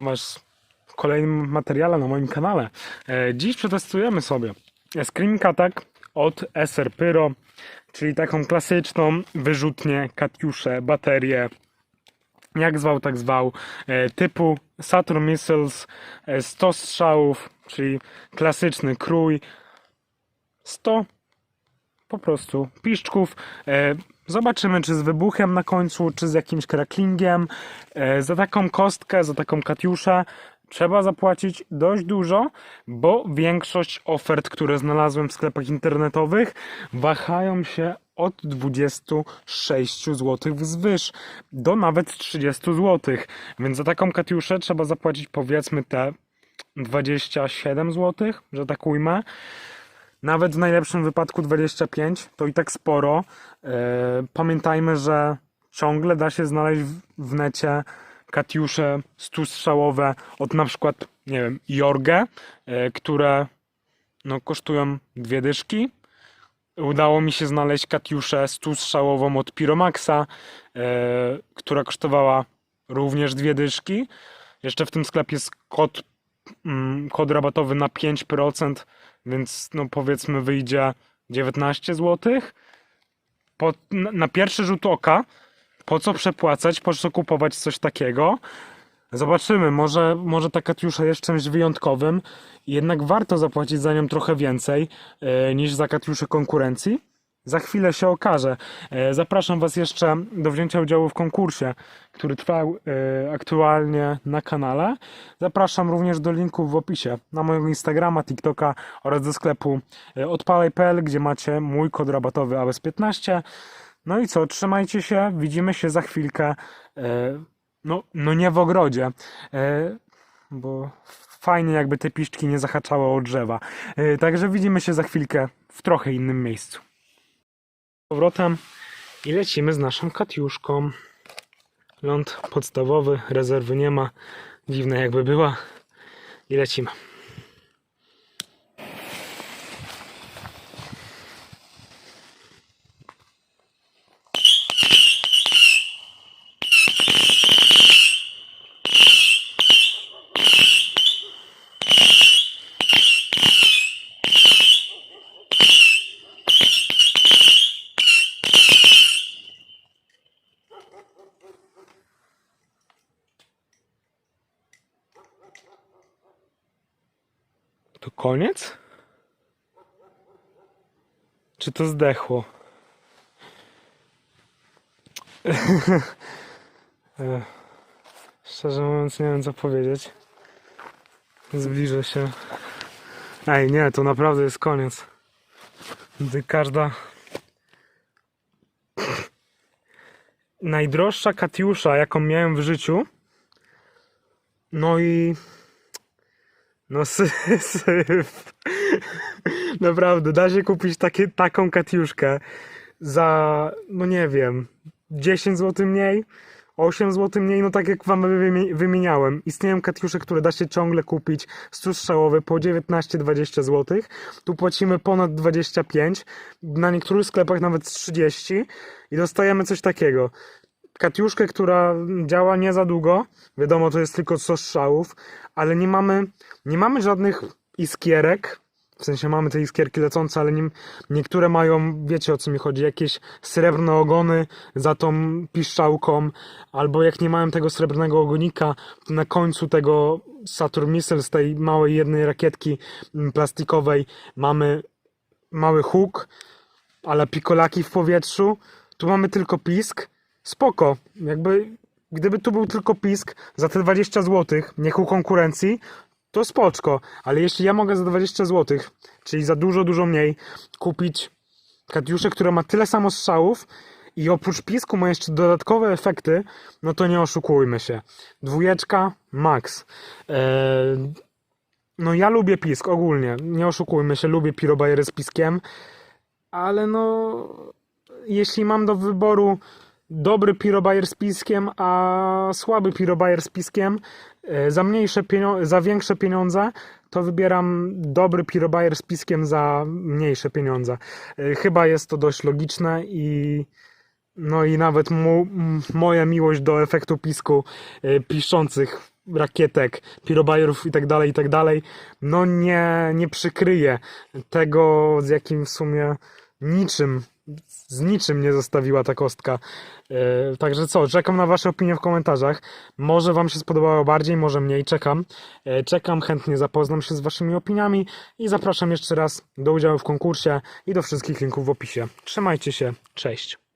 Was w kolejnym materiale na moim kanale. E, Dziś przetestujemy sobie Scream Attack od SR Pyro, czyli taką klasyczną wyrzutnię, katiuszę, baterię, jak zwał, tak zwał, e, typu Saturn Missiles, e, 100 strzałów, czyli klasyczny krój, 100 po prostu piszczków. Zobaczymy, czy z wybuchem na końcu, czy z jakimś cracklingiem. E, Za taką kostkę, za taką katiuszę trzeba zapłacić dość dużo, bo większość ofert, które znalazłem w sklepach internetowych, wahają się od 26 zł wzwyż do nawet 30 zł. Więc za taką katiuszę trzeba zapłacić powiedzmy te 27 zł, że tak ujmę. Nawet w najlepszym wypadku 25 to i tak sporo. E, Pamiętajmy, że ciągle da się znaleźć w- necie katiusze stustrzałowe od na przykład, nie wiem, Jorge, e, które no, kosztują dwie dyszki. Udało mi się znaleźć katiuszę stustrzałową od Piromaxa, e, która kosztowała również dwie dyszki. Jeszcze w tym sklepie jest kod, mm, kod rabatowy na 5%, więc no powiedzmy wyjdzie 19 zł. Po, na, na pierwszy rzut oka, po co przepłacać, po co kupować coś takiego? Zobaczymy, może, może ta katiusza jest czymś wyjątkowym, jednak warto zapłacić za nią trochę więcej e, niż za katiuszę konkurencji. Za chwilę się okaże. E, Zapraszam Was jeszcze do wzięcia udziału w konkursie, który trwa e, aktualnie na kanale. Zapraszam również do linków w opisie na mojego Instagrama, TikToka oraz do sklepu e, odpalaj.pl, gdzie macie mój kod rabatowy AWS15. No i co, trzymajcie się, widzimy się za chwilkę. No, no nie w ogrodzie, bo fajnie jakby te piszczki nie zahaczały o drzewa. Także widzimy się za chwilkę w trochę innym miejscu powrotem i lecimy z naszą katiuszką. Ląd podstawowy, rezerwy nie ma. Dziwne jakby była. I lecimy. Koniec? Czy to zdechło? E, Szczerze mówiąc, nie wiem co powiedzieć. Zbliżę się. Ej, nie, to naprawdę jest koniec. Gdy każda. Najdroższa katiusza, jaką miałem w życiu. No i no sy- syf. Naprawdę, da się kupić takie, taką katiuszkę za, no nie wiem, 10 zł mniej, 8 zł mniej, no tak jak wam wymi- wymieniałem. Istnieją katiusze, które da się ciągle kupić, strzałowe po 19-20 zł. Tu płacimy ponad 25, na niektórych sklepach nawet 30 i dostajemy coś takiego. Katiuszkę, która działa nie za długo, wiadomo, to jest tylko 100 strzałów, ale nie mamy, nie mamy żadnych iskierek, w sensie mamy te iskierki lecące, ale nie, niektóre mają, wiecie o co mi chodzi, jakieś srebrne ogony za tą piszczałką, albo jak nie mają tego srebrnego ogonika, to na końcu tego Saturn Missile z tej małej jednej rakietki mm, plastikowej mamy mały huk, ale pikolaki w powietrzu. Tu mamy tylko pisk. Spoko. Jakby gdyby tu był tylko pisk za te 20 zł, niech u konkurencji, to spoczko. Ale jeśli ja mogę za 20 zł, czyli za dużo, dużo mniej, kupić Katiuszę, która ma tyle samo strzałów i oprócz pisku ma jeszcze dodatkowe efekty, no to nie oszukujmy się. Dwójeczka, max. Eee, no ja lubię pisk ogólnie, nie oszukujmy się, lubię pirobajery z piskiem, ale no jeśli mam do wyboru dobry pirobajer z piskiem, a słaby pirobajer z piskiem e, za mniejsze za większe pieniądze, to wybieram dobry pirobajer z piskiem za mniejsze pieniądze. E, Chyba jest to dość logiczne i no i nawet moja miłość do efektu pisku e, piszczących rakietek, pirobajerów i tak dalej, i tak dalej, no nie, nie przykryje tego, z jakim w sumie niczym, z niczym nie zostawiła ta kostka. E, Także co, czekam na Wasze opinie w komentarzach. Może Wam się spodobało bardziej, może mniej. Czekam. E, Czekam, chętnie zapoznam się z Waszymi opiniami i zapraszam jeszcze raz do udziału w konkursie i do wszystkich linków w opisie. Trzymajcie się, cześć.